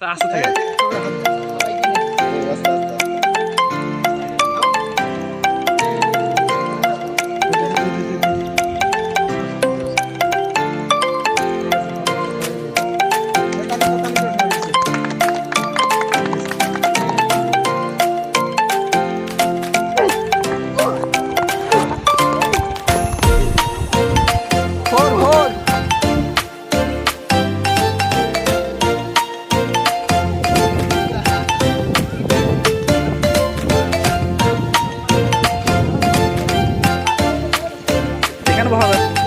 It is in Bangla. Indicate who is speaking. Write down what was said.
Speaker 1: তা আসতে থাকে। 不好闻